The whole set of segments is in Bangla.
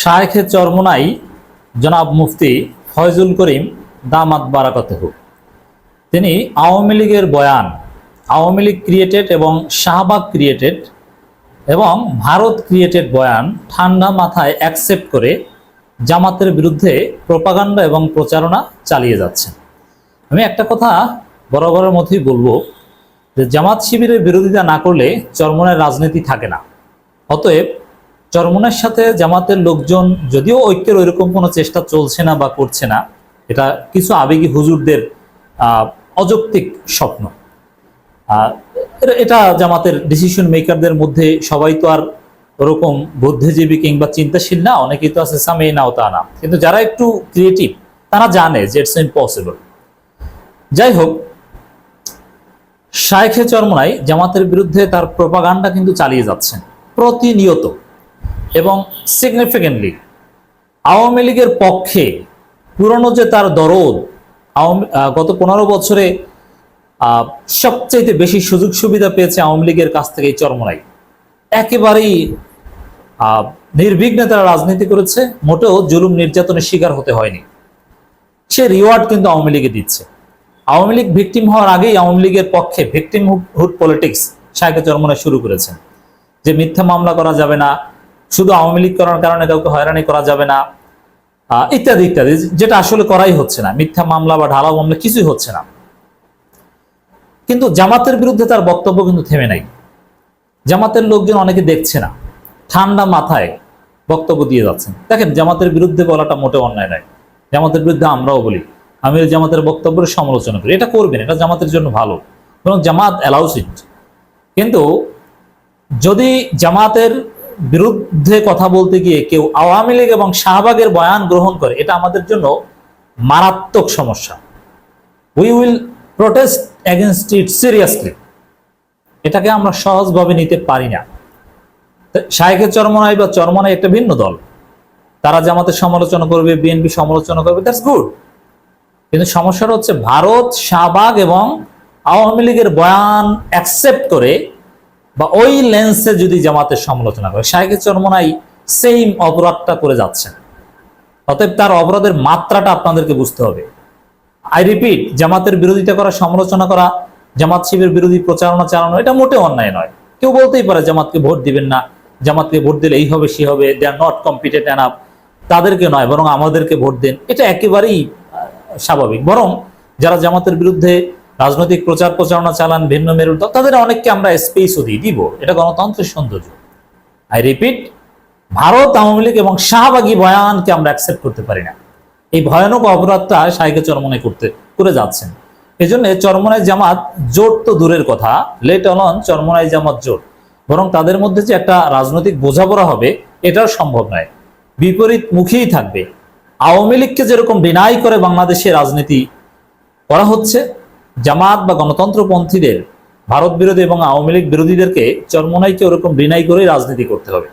শায়েখে চরমোনাই জনাব মুফতি ফয়জুল করিম দামাত বারাকাতহ। তিনি আওয়ামী লীগের বয়ান, আওয়ামী লীগ ক্রিয়েটেড এবং শাহবাগ ক্রিয়েটেড এবং ভারত ক্রিয়েটেড বয়ান ঠান্ডা মাথায় অ্যাকসেপ্ট করে জামাতের বিরুদ্ধে প্রপাগান্ডা এবং প্রচারণা চালিয়ে যাচ্ছেন। আমি একটা কথা বরাবরের মধ্যেই বলব যে জামাত শিবিরের বিরোধিতা না করলে চরমনের রাজনীতি থাকে না। অতএব চরমনের সাথে জামাতের লোকজন যদিও ঐক্যের ওইরকম কোনো চেষ্টা চলছে না বা করছে না, এটা কিছু আবেগী হুজুরদের অযৌক্তিক স্বপ্ন। এটা জামাতের ডিসিশন মেকারদের মধ্যে সবাই তো আর ওরকম বুদ্ধিজীবী কিংবা চিন্তাশীল না, অনেকেই তো আছে সামে নাও তা না। কিন্তু যারা একটু ক্রিয়েটিভ তারা জানে যে ইটস ইম্পসিবল যাই হোক, শায়েখে চরমনাই জামাতের বিরুদ্ধে তার প্রপাগান্ডা কিন্তু চালিয়ে যাচ্ছেন, প্রতিনিয়ত। এবং সিগনিফিকেন্টলি আওয়ামী লীগের পক্ষে পুরনো যে তার দরদ, আওয়ামী গত পনেরো বছরে সবচাইতে বেশি সুযোগ সুবিধা পেয়েছে আওয়ামী লীগের কাছ থেকে এই চরমনাই। একেবারেই নির্বিঘ্নে তারা রাজনীতি করেছে, মোটেও জুলুম নির্যাতনের শিকার হতে হয়নি। সে রিওয়ার্ড কিন্তু আওয়ামী লীগে দিচ্ছে। আওয়ামী লীগ ভিকটিম হওয়ার আগেই আওয়ামী লীগের পক্ষে ভিকটিম হুড পলিটিক্স শাহেকে চরমনে শুরু করেছেন। যে মিথ্যা মামলা করা যাবে না শুধু আওয়ামী লীগ করার কারণে কাউকে হয়রানি করা যাবে না ইত্যাদি ইত্যাদি। যেটা আসলে করাই হচ্ছে না। মিথ্যা মামলা বা ঢালাও মামলা কিছুই হচ্ছে না। কিন্তু জামাতের বিরুদ্ধে তার বক্তব্য কিন্তু থেমে নাই। জামাতের লোকজন অনেকে দেখছে না। ঠান্ডা মাথায় বক্তব্য দিয়ে যাচ্ছেন। দেখেন, জামাতের বিরুদ্ধে বলাটা মোটেও অন্যায় নয়। জামাতের বিরুদ্ধে আমরাও বলি, আমি জামাতের বক্তব্যের সমালোচনা করি। এটা করবেন, এটা জামাতের জন্য ভালো। এবং জামাত অ্যালাউস ইট কিন্তু যদি জামাতের বিরুদ্ধে কথা বলতে গিয়ে কেউ আওয়ামী লীগ এবং শাহবাগের বয়ান গ্রহণ করে, এটা আমাদের জন্য মারাত্মক সমস্যা। We will protest against it seriously এটাকে আমরা সহজভাবে নিতে পারি না। শাহেখের চরমনাই বা চরমনাই একটা ভিন্ন দল। তারা জামাতের সমালোচনা করবে বিএনপি সমালোচনা করবে দ্যাটস গুড কিন্তু সমস্যাটা হচ্ছে ভারত, শাহবাগ এবং আওয়ামী লীগের বয়ান অ্যাকসেপ্ট করে বা ওই লেন্সে যদি জামাতের সমালোচনা করে শাহেখের চরমনাই সেম অপরাধটা করে যাচ্ছেন অতএব তার অপরাধের মাত্রাটা আপনাদেরকে বুঝতে হবে। আই রিপিট জামাতের বিরোধিতা করা, সমালোচনা করা, জামাত শিবের বিরোধী প্রচারণা চালানো, এটা মোটেও অন্যায় নয়। কেউ বলতেই পারে, জামাতকে ভোট দিবেন না, জামাতকে ভোট দিলে এই হবে, সে হবে they are not competent enough তাদেরকে নয়, বরং আমাদেরকে ভোট দেন। এটা একেবারেই স্বাভাবিক। বরং যারা জামাতের বিরুদ্ধে রাজনৈতিক প্রচার প্রচারণা চালান ভিন্ন মেরুর দল তাদের অনেককে আমরা স্পেসও দিই দিব। এটা গণতন্ত্রের সৌন্দর্য। আই রিপিট ভারত, আওয়ামী লীগ এবং শাহবাগী বয়ানকে আমরা অ্যাকসেপ্ট করতে পারি না। এই ভয়ানক অপরাধটা সাইকে চরমনে করতে, করে যাচ্ছেন। এই জন্য চরমনায় জামাত জোট তো দূরের কথা। লেট অলন চরমনায় জামাত জোট। বরং তাদের মধ্যে যে একটা রাজনৈতিক বোঝাপড়া হবে, এটাও সম্ভব নয়। বিপরীত মুখেই থাকবে। আওয়ামী লীগকে যেরকম ডিনাই করে বাংলাদেশে রাজনীতি করা হচ্ছে জামাত বা গণতন্ত্রপন্থীদের, ভারত বিরোধী এবং আওয়ামী লীগ বিরোধীদেরকে চরমনাইকে ওরকম ডিনাই করেই রাজনীতি করতে হবে।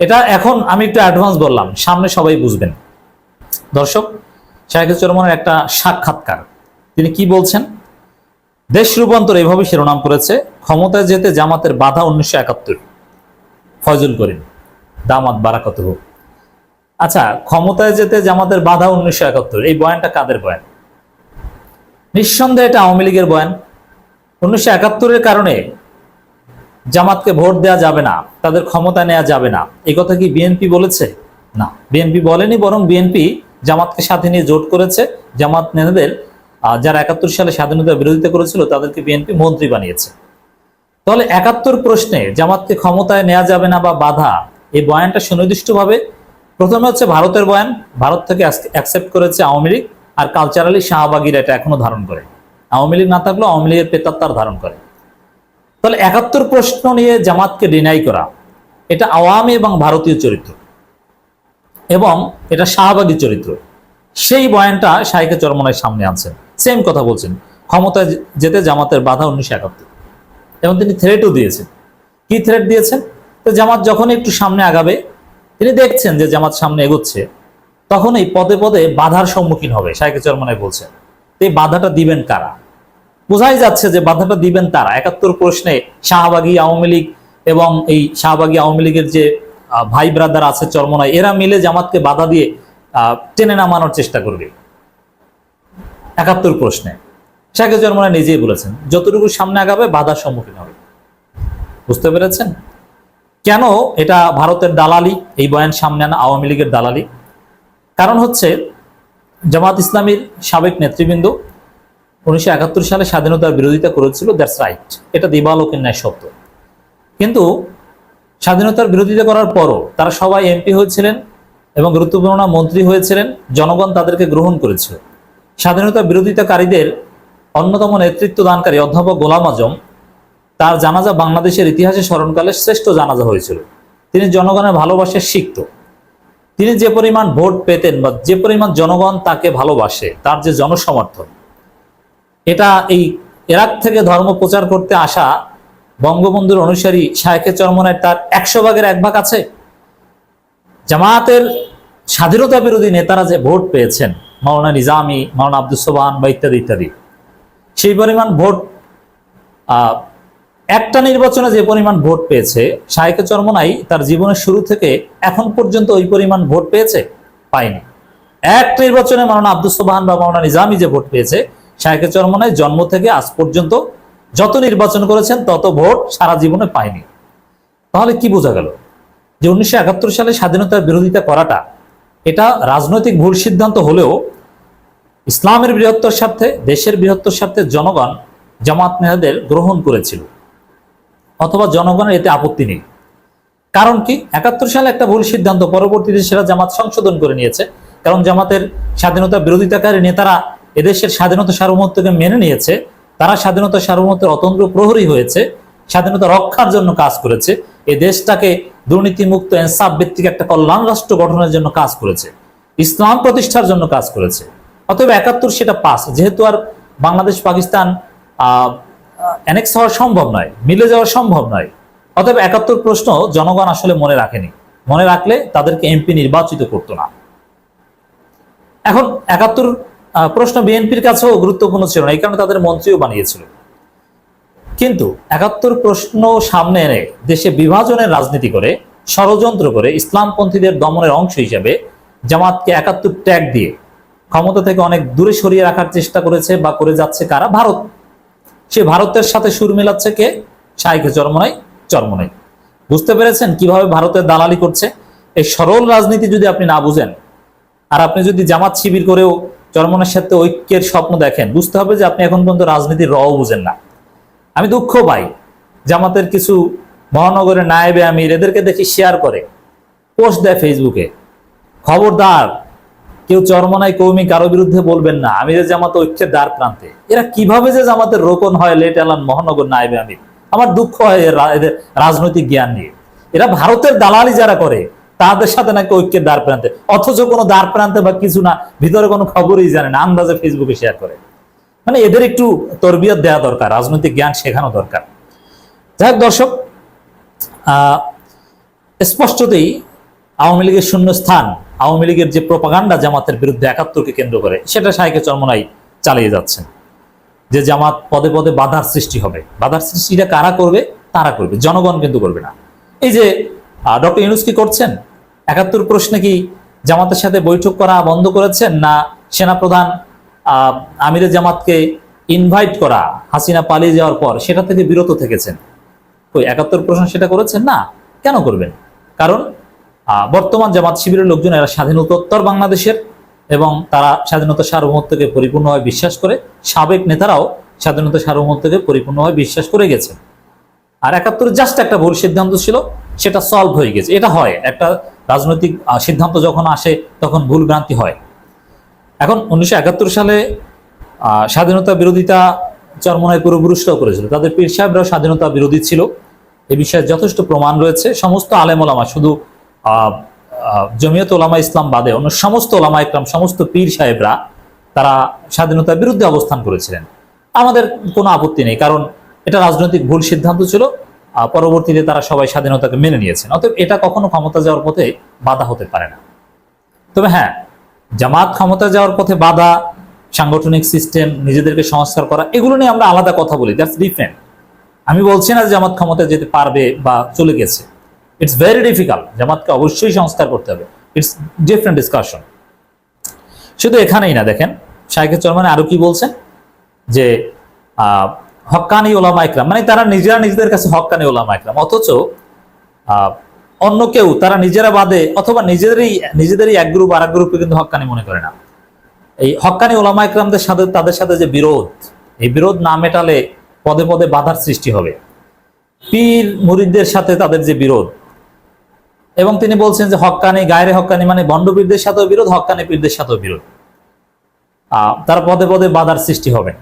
এটা এখন আমি একটু অ্যাডভান্স বললাম, সামনে সবাই বুঝবেন। দর্শক শাহেদ চরমনের একটা সাক্ষাৎকার। তিনি কি বলছেন? দেশ রূপান্তর এভাবে শিরোনাম করেছে, ক্ষমতায় যেতে জামাতের বাধা উনিশশো একাত্তর। ফয়জুল করিম, দামাত বারাকত হোক আচ্ছা ক্ষমতায় যেতে জামাতের বাধা উনিশশো একাত্তর, এই বয়ানটা কাদের বয়ান? নিঃসন্দেহে এটা আওয়ামী লীগের বয়ান। উনিশশো একাত্তরের কারণে জামাতকে ভোট দেওয়া যাবে না, তাদের ক্ষমতা নেওয়া যাবে না। এই কথা কি বিএনপি বলেছে? না, বিএনপি বলেনি, বরং বিএনপি জামাতকে সাথে নিয়ে জোট করেছে। জামাত নেতাদের যারা একাত্তর সালে স্বাধীনতার বিরোধিতা করেছিল, তাদেরকে বিএনপি মন্ত্রী বানিয়েছে। তাহলে একাত্তর প্রশ্নে জামাতকে ক্ষমতায় নেওয়া যাবে না বা বাধা, এই বয়ানটা সুনির্দিষ্টভাবে, প্রথমে হচ্ছে ভারতের বয়ান। ভারত থেকে অ্যাকসেপ্ট করেছে আওয়ামী লীগ। আর কালচারালি শাহবাগিরা এটা এখনও ধারণ করে। আওয়ামী লীগ না থাকলেও আওয়ামী লীগের পেতাত্তার ধারণ করে। তাহলে একাত্তর প্রশ্ন নিয়ে জামাতকে ডিনাই করা, এটা আওয়ামী এবং ভারতীয় চরিত্র এবং এটা শাহবাগী চরিত্র। সেই বয়ানটা শাহিকে চরমনের সামনে আনছেন। সেম কথা বলছেন। ক্ষমতায় যেতে জামাতের বাধা উনিশশো একাত্তর। এবং তিনি থ্রেটও দিয়েছেন। কি থ্রেট দিয়েছেন? তো জামাত যখন একটু সামনে আগাবে, তিনি দেখছেন যে জামাত সামনে এগোচ্ছে। তখন এই পদে পদে বাধার সম্মুখীন হবে শাহিকে চরমনায় বলছেন এই বাধাটা দিবেন কারা? বোঝাই যাচ্ছে যে বাধাটা দিবেন তারা। একাত্তর প্রশ্নে শাহবাগী আওয়ামী লীগ এবং এই শাহবাগী আওয়ামী লীগের যে ভাই ব্রাদার আছে চরমনায়, এরা মিলে জামাতকে বাধা দিয়ে টেনে নামানোর চেষ্টা করবে। একাত্তর প্রশ্নে। শাকে চরমনায় নিজেই বলেছেন, যতটুকু সামনে আগাবে বাধার সম্মুখীন হবে। বুঝতে পেরেছেন? কেন? এটা ভারতের দালালি, এই বয়ান সামনে আনা আওয়ামী লীগের দালালি। কারণ হচ্ছে জামাত ইসলামীর সাবেক নেতৃবৃন্দ উনিশশো একাত্তর সালে স্বাধীনতার বিরোধিতা করেছিল দ্যাটস রাইট এটা দিবালোকের ন্যায় সত্য। কিন্তু স্বাধীনতার বিরোধিতা করার পরও তারা সবাই এমপি হয়েছিলেন এবং গুরুত্বপূর্ণ মন্ত্রী হয়েছিলেন, জনগণ তাদেরকে গ্রহণ করেছিল। স্বাধীনতা বিরোধিতাকারীদের অন্যতম নেতৃত্ব দানকারী অধ্যাপক গোলাম আজম তার জানাজা বাংলাদেশের ইতিহাসে স্মরণকালে শ্রেষ্ঠ জানাজা হয়েছিল। তিনি জনগণের ভালোবাসে শিখত তিনি যে পরিমাণ ভোট পেতেন বা যে পরিমাণ জনগণ তাকে ভালোবাসে, তার যে জনসমর্থন, এটা এই এরাক থেকে ধর্ম প্রচার করতে আসা বঙ্গবন্ধুর অনুসারী শায়েখে চরমনের তার একশো ভাগের এক ভাগ আছে। জামায়াতের স্বাধীনতা বিরোধী নেতারা যে ভোট পেয়েছেন, মাওলানা নিজামি, মাওলানা আব্দুল সোবান বা ইত্যাদি ইত্যাদি, সেই পরিমাণ ভোট একটা নির্বাচনে যে পরিমাণ ভোট পেয়েছে শায়েখে চরমনাই তার জীবনের শুরু থেকে এখন পর্যন্ত ওই পরিমাণ ভোট পেয়েছে? পায়নি। এক নির্বাচনে মাওলানা আব্দুল সোবাহান বা মাওলানা নিজামি যে ভোট পেয়েছে শায়েখে চরমনাই জন্ম থেকে আজ পর্যন্ত যত নির্বাচন করেছেন, তত ভোট সারা জীবনে পায়নি। তাহলে কি বোঝা গেল? যে উনিশশো একাত্তর সালে স্বাধীনতার বিরোধিতা করাটা, এটা রাজনৈতিক ভুল সিদ্ধান্ত হলেও ইসলামের বৃহত্তর স্বার্থে, দেশের বৃহত্তর স্বার্থে জনগণ জামাত নেহাদের গ্রহণ করেছিল। অথবা জনগণের এতে আপত্তি নেই। কারণ কি? একাত্তর সালে একটা ভুল সিদ্ধান্ত পরবর্তীতে সেটা জামাত সংশোধন করে নিয়েছে। কারণ জামাতের স্বাধীনতা বিরোধিতাকারী নেতারা এদেশের স্বাধীনতা সার্বভৌমত্বকে মেনে নিয়েছে। তারা স্বাধীনতা সার্বভৌমত্বের অতন্ত্র প্রহরী হয়েছে। স্বাধীনতা রক্ষার জন্য কাজ করেছে। এই দেশটাকে দুর্নীতিমুক্ত এনসাফ ভিত্তিক একটা কল্যাণ রাষ্ট্র গঠনের জন্য কাজ করেছে। ইসলাম প্রতিষ্ঠার জন্য কাজ করেছে। অতএব একাত্তর সেটা পাস। যেহেতু আর বাংলাদেশ পাকিস্তান অ্যানেক্স হওয়া সম্ভব নয়, মিলে যাওয়া সম্ভব নয়। অতএব একাত্তর প্রশ্ন জনগণ আসলে মনে রাখেনি। মনে রাখলে তাদেরকে এমপি নির্বাচিত করতো না। এখন একাত্তর প্রশ্ন বিএনপির কাছেও গুরুত্বপূর্ণ ছিল না, এই কারণে তাদের মন্ত্রীও বানিয়েছিল। কিন্তু একাত্তর প্রশ্ন সামনে এনে দেশে বিভাজনের রাজনীতি করে, ষড়যন্ত্র করে ইসলামপন্থীদের দমনের অংশ হিসেবে জামাতকে একাত্তর ট্যাগ দিয়ে ক্ষমতা থেকে অনেক দূরে সরিয়ে রাখার চেষ্টা করেছে বা করে যাচ্ছে কারা? ভারত। সে ভারতের সাথে সুর মেলাচ্ছে কে? শাইখে চরমনাই চরমনাই। বুঝতে পেরেছেন কীভাবে ভারতের দালালি করছে? এই সরল রাজনীতি যদি আপনি না বুঝেন, আর আপনি যদি জামাত শিবির করেও চরমনের সাথে ঐক্যের স্বপ্ন দেখেন, বুঝতে হবে যে আপনি এখন পর্যন্ত রাজনীতির রও বুঝেন না। আমি দুঃখ পাই জামাতের কিছু মহানগরের নায়েবে আমির, এদেরকে দেখি শেয়ার করে। পোস্ট দেয় ফেসবুকে খবরদার কেউ চরমনাই কৌমি কারও বিরুদ্ধে বলবেন না। আমিরের জামাত ঐক্যের দ্বার প্রান্তে। এরা কীভাবে যে জামাতের রোপণ হয়, লেট এলান, মহানগর নায়েবে আমির? আমার দুঃখ হয় এদের রাজনৈতিক জ্ঞান নিয়ে। এরা ভারতের দালালি যারা করে, তাদের সাথে নাকি ঐক্যের দ্বার প্রান্তে? অথচ কোনো দ্বার প্রান্তে বা কিছু না, ভিতরে কোনো খবরই জানে না, আন্দাজে ফেসবুকে শেয়ার করে। মানে এদের একটু তরবিয়ত দেওয়া দরকার, রাজনৈতিক জ্ঞান শেখানো দরকার। যাই হোক দর্শক স্পষ্টতই আওয়ামী লীগের শূন্য স্থান আওয়ামী লীগের যে প্রপাগান্ডা জামাতের বিরুদ্ধে একাত্তরকে কেন্দ্র করে, সেটা শাহেকে চরমনাই চালিয়ে যাচ্ছেন। যে জামাত পদে পদে বাধার সৃষ্টি হবে। বাধার সৃষ্টিটা কারা করবে? তারা করবে। জনগণ কিন্তু করবে না। এই যে ডক্টর ইউনুস কি করছেন? একাত্তর প্রশ্নে কি জামাতের সাথে বৈঠক করা বন্ধ করেছেন না সেনাপ্রধান আমিরে জামাতকে ইনভাইট করা, হাসিনা পালিয়ে যাওয়ার পর সেটা থেকে বিরত থেকেছেন? ওই একাত্তর প্রশ্ন সেটা করেছেন? না। কেন করবেন? কারণ বর্তমান জামাত শিবিরের লোকজন, এরা স্বাধীনতোত্তর বাংলাদেশের এবং তারা স্বাধীনতা সার্বভৌমত্বকে পরিপূর্ণভাবে বিশ্বাস করে। সাবেক নেতারাও স্বাধীনতা সার্বভৌমত্বকে পরিপূর্ণভাবে বিশ্বাস করে গেছে। আর একাত্তর জাস্ট একটা ভুল সিদ্ধান্ত ছিল, সেটা সলভ হয়ে গেছে। এটা হয়, একটা রাজনৈতিক সিদ্ধান্ত যখন আসে, তখন ভুল ভ্রান্তি হয়। এখন উনিশশো একাত্তর সালে স্বাধীনতা বিরোধিতা চরমনায় পূর্বপুরুষরাও করেছিল। তাদের পীর সাহেবরাও স্বাধীনতা বিরোধী ছিল। এ বিষয়ে যথেষ্ট প্রমাণ রয়েছে। সমস্ত আলেম ওলামা শুধু জমিয়ত ওলামা ইসলাম বাদে অন্য সমস্ত ওলামা ইকরাম, সমস্ত পীর সাহেবরা তারা স্বাধীনতার বিরুদ্ধে অবস্থান করেছিলেন। আমাদের কোনো আপত্তি নেই, কারণ এটা রাজনৈতিক ভুল সিদ্ধান্ত ছিল পরবর্তীতে তারা সবাই স্বাধীনতাকে মেনে নিয়েছেন। অতএব এটা কখনো ক্ষমতা যাওয়ার পথে বাধা হতে পারে না। তবে হ্যাঁ জামাত ক্ষমতা যাওয়ার পথে বাধা, সাংগঠনিক সিস্টেম নিজেদেরকে সংস্কার করা, এগুলো নিয়ে আমরা আলাদা কথা বলি দ্যাটস ডিফারেন্ট আমি বলছি না যে জামাত ক্ষমতা যেতে পারবে বা চলে গেছে। ইটস ভেরি ডিফিকাল্ট জামাতকে অবশ্যই সংস্কার করতে হবে। ইটস ডিফারেন্ট ডিসকাশন শুধু এখানেই না, দেখেন শাহেখের চরমানে আরও কি বলছেন যে হক্কানি ওলামা ইকরাম মানে তারা নিজেরা নিজেদের কাছে হক্কানি ওলামা ইকরাম অথচ অন্য কেউ, তারা নিজেরা বাদে, অথবা নিজেদেরই নিজেদেরই এক গ্রুপ আর এক গ্রুপকে কিন্তু হক্কানি মনে করে না। এই হক্কানি ওলামা ইকরামদের সাথে, তাদের সাথে যে বিরোধ, এই বিরোধ না মেটালে পদে পদে বাধার সৃষ্টি হবে। পীর মুরিদদের সাথে তাদের যে বিরোধ এবং তিনি বলছেন যে হক্কানি, গায়রে হক্কানি মানে বন্ডপীরদের সাথেও বিরোধ, হক্কানি পীরদের সাথেও বিরোধ। তারা পদে পদে বাধার সৃষ্টি হবে।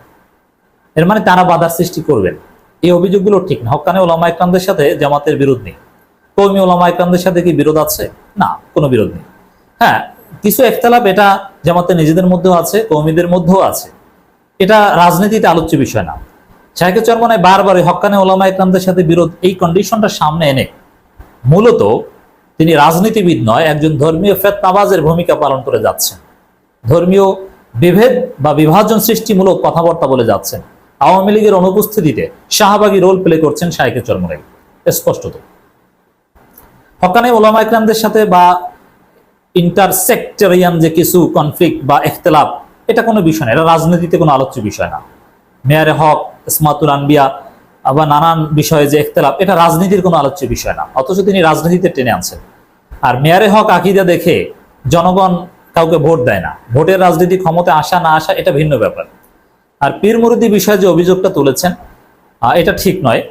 এর মানে তারা বাধার সৃষ্টি করবেন। এই অভিযোগগুলো ঠিক না। হক্কানি ওলামা ইকরামদের সাথে জামাতের বিরোধ নেই। কৌমি ওলামা ইকরামদের সাথে কি বিরোধ আছে? না, কোনো বিরোধ নেই। হ্যাঁ কিছু একতলাপ এটা জামাতের নিজেদের মধ্যেও আছে কৌমিদের মধ্যেও আছে। এটা রাজনীতিতে আলোচ্য বিষয় না। শাহেকে চরমনায় বারবার এই হক্কানি ওলামা ইকরামদের সাথে বিরোধ এই কন্ডিশনটা সামনে এনে মূলত তিনি রাজনীতিবিদ নয়, একজন ধর্মীয় ফেতনাবাজের ভূমিকা পালন করে যাচ্ছেন। ধর্মীয় বিভেদ বা বিভাজন সৃষ্টিমূলক কথাবার্তা বলে যাচ্ছেন। আওয়ামী লীগের অনুপস্থিতিতে শাহবাগী রোল প্লে করছেন শাহেকে চরমনাই। স্পষ্টত। হকানে ওলামা ইকরামদের সাথে বা ইন্টারসেক্টরিয়ান যে কিছু কনফ্লিক্ট বা এখতলাফ এটা কোনো বিষয় না, এটা রাজনীতিতে কোনো আলোচ্য বিষয় না। মেয়ারে হক, ইসমাতুল আনবিয়া বা নানান বিষয়ে যে এখতলাফ এটা রাজনীতির কোনো আলোচ্য বিষয় না। অথচ তিনি রাজনীতিতে টেনে আনছেন। আর মেয়ারে হক আকিদা দেখে জনগণ কাউকে ভোট দেয় না। ভোটের রাজনীতি ক্ষমতা আসা না আসা এটা ভিন্ন ব্যাপার। আর পীর মুরিদি বিষয়ে যে অভিযোগটা তুলেছেন এটা ঠিক নয়।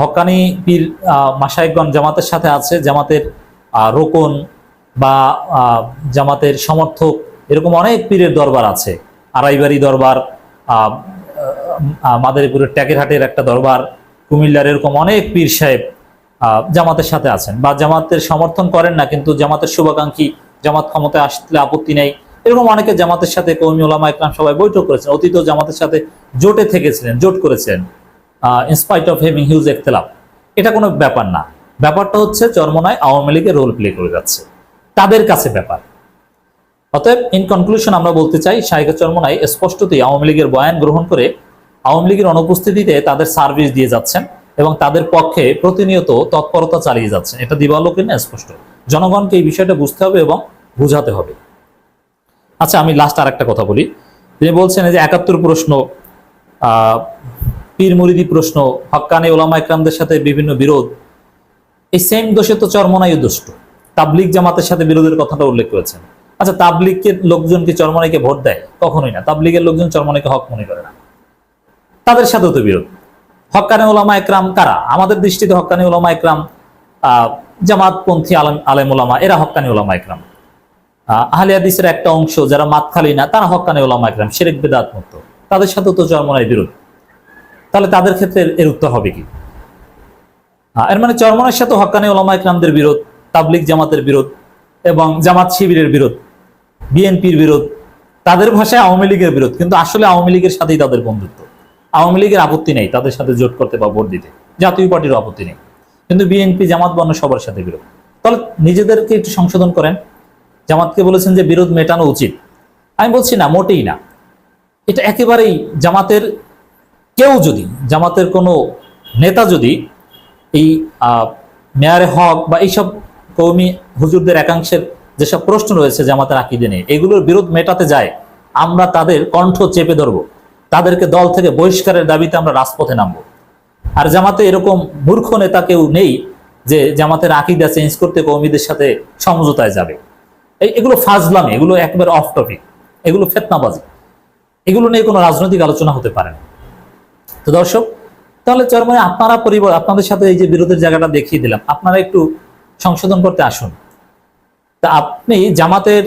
হকানি পীর আহ, মাসায়েকগণ জামাতের সাথে আছে। জামাতের রোকন বা জামাতের সমর্থক এরকম অনেক পীরের দরবার আছে। আড়াইবাড়ি দরবার মাদারীপুরের ট্যাকেরহাটের একটা দরবার, কুমিল্লার এরকম অনেক পীর সাহেব জামাতের সাথে আছেন বা জামাতের সমর্থন করেন না, কিন্তু জামাতের শুভাকাঙ্ক্ষী, জামাত ক্ষমতায় আসলে আপত্তি নেই। এরকম অনেকে জামাতের সাথে কৌমি ওলামা ইকরাম সবাই বৈঠক করেছেন অতীত জামাতের সাথে জোটে থেকেছিলেন, জোট করেছিলেন ইনস্পাইট অফ হেভিং হিউজ একতলাপ এটা কোনো ব্যাপার না। ব্যাপারটা হচ্ছে চরমনায় আওয়ামী লীগের রোল প্লে করে যাচ্ছে। তাদের কাছে ব্যাপার। অতএব ইন কনক্লুশন আমরা বলতে চাই শাহিকা চরমনাই স্পষ্টতই আওয়ামী লীগের বয়ান গ্রহণ করে আওয়ামী লীগের অনুপস্থিতিতে তাদের সার্ভিস দিয়ে যাচ্ছেন এবং তাদের পক্ষে প্রতিনিয়ত তৎপরতা চালিয়ে যাচ্ছেন। এটা দিবালোকে না স্পষ্ট। জনগণকে এই বিষয়টা বুঝতে হবে এবং বুঝাতে হবে। আচ্ছা আমি লাস্ট আর একটা কথা বলি। তিনি বলছেন যে একাত্তর প্রশ্ন পীর মুরিদি প্রশ্ন, হক্কানে ওলামা ইকরামদের সাথে বিভিন্ন বিরোধ, এই সেম দোষে তো চরমনাই দুষ্ট। তাবলিগ জামাতের সাথে বিরোধের কথাটা উল্লেখ করেছেন। আচ্ছা তাবলিগের লোকজন কি চরমনাইকে ভোট দেয়? কখনোই না। তাবলিগের লোকজন চরমনাইকে হক মনে করে না। তাদের সাথেও তো বিরোধ। হক্কানে ওলামা একরাম কারা? আমাদের দৃষ্টিতে হক্কানি ওলামা একরাম জামাতপন্থী আলম আলেম ওলামা এরা হক্কানি ওলামা একরাম। আহ, আহলে হাদিসের একটা অংশ যারা মাতখালি না তারা হক্কানি ওলামা একরাম শিরেক বেদাত মুক্ত। তাদের সাথেও তো চরমনাই বিরোধ। তাহলে তাদের ক্ষেত্রে এর উত্তর হবে কি? এর মানে চরমনের সাথে হক্কানি ওলামা ইকরামদের বিরোধ তাবলিক জামাতের বিরোধ এবং জামাত শিবিরের বিরোধ বিএনপির বিরোধ তাদের ভাষায় আওয়ামী লীগের বিরোধ। কিন্তু আসলে আওয়ামী লীগের সাথেই তাদের বন্ধুত্ব। আওয়ামী লীগের আপত্তি নেই, তাদের সাথে জোট করতে বা ভোট দিতে। জাতীয় পার্টির আপত্তি নেই। কিন্তু বিএনপি, জামাত বর্ণ সবার সাথে বিরোধ। তাহলে নিজেদেরকে একটু সংশোধন করেন। জামাতকে বলেছেন যে বিরোধ মেটানো উচিত। আমি বলছি না, মোটেই না। এটা একেবারেই জামাতের কেউ যদি, জামাতের কোনো নেতা যদি এই মেয়ারে হক বা এইসব কৌমি হুজুরদের একাংশের যেসব প্রশ্ন রয়েছে জামাতের আকিদে নিয়ে, এগুলোর বিরোধ মেটাতে যায়, আমরা তাদের কণ্ঠ চেপে ধরব। তাদেরকে দল থেকে বহিষ্কারের দাবিতে আমরা রাজপথে নামব। আর জামাতে এরকম মূর্খ নেতা কেউ নেই যে জামাতের আকিদা চেঞ্জ করতে কৌমিদের সাথে সমঝোতায় যাবে। এই এগুলো ফাজলামি, এগুলো একেবারে অফ টপিক এগুলো ফেতনাবাজি। এগুলো নিয়ে কোনো রাজনৈতিক আলোচনা হতে পারে না। তো দর্শক, তাহলে চরমনে আপনারা পরিবার আপনাদের সাথে এই যে বিরোধের জায়গাটা দেখিয়ে দিলাম। আপনারা একটু সংশোধন করতে আসুন। তা আপনি জামাতের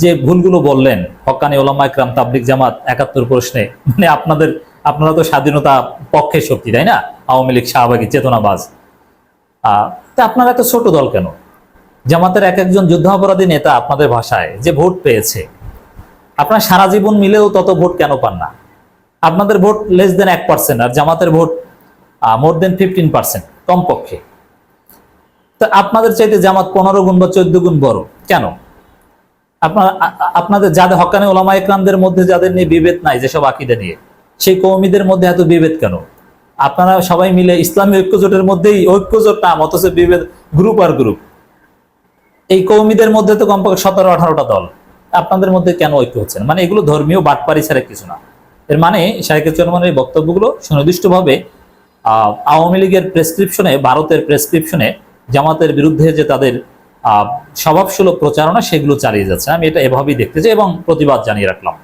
যে ভুলগুলো বললেন, হকানি ওলামা ইকরাম তাবলিক জামাত, একাত্তর প্রশ্নে মানে আপনাদের, আপনারা তো স্বাধীনতা পক্ষের শক্তি, তাই না? আওয়ামী লীগ, শাহবাগী, চেতনাবাজ। তা আপনারা এত ছোট দল কেন? জামাতের এক একজন যুদ্ধাপরাধী নেতা আপনাদের ভাষায় যে ভোট পেয়েছে, আপনার সারা জীবন মিলেও তত ভোট কেন পান না? আপনাদের ভোট লেস দেন এক পার্সেন্ট আর জামাতের vote more than fifteen percent কমপক্ষে। তা আপনাদের চাইতে জামাত পনেরো গুণ বা চোদ্দ গুণ বড়, কেন? আপনার আপনাদের যাদের হকানে ওলামা ইকরামদের মধ্যে যাদের নিয়ে বিভেদ নাই যেসব আকিদে নিয়ে সেই কৌমিদের মধ্যে এত বিভেদ কেন? আপনারা সবাই মিলে ইসলামী ঐক্যজোটের মধ্যেই ঐক্যজোট নাম অথচ বিভেদ গ্রুপ আর গ্রুপ এই কৌমিদের মধ্যে তো কমপক্ষে সতেরো আঠারোটা দল। আপনাদের মধ্যে কেন ঐক্য হচ্ছে? মানে এগুলো ধর্মীয় বাটপারি ছাড়া কিছু না। এর মানে শাহেকের চরমানের এই বক্তব্যগুলো সুনির্দিষ্টভাবে আহ, আওয়ামী লীগের প্রেসক্রিপশনে ভারতের প্রেসক্রিপশনে জামাতের বিরুদ্ধে যে তাদের স্বভাবসুলভ প্রচারণা সেগুলো চালিয়ে যাচ্ছে। আমি এটা এভাবেই দেখতে চাই এবং প্রতিবাদ জানিয়ে রাখলাম।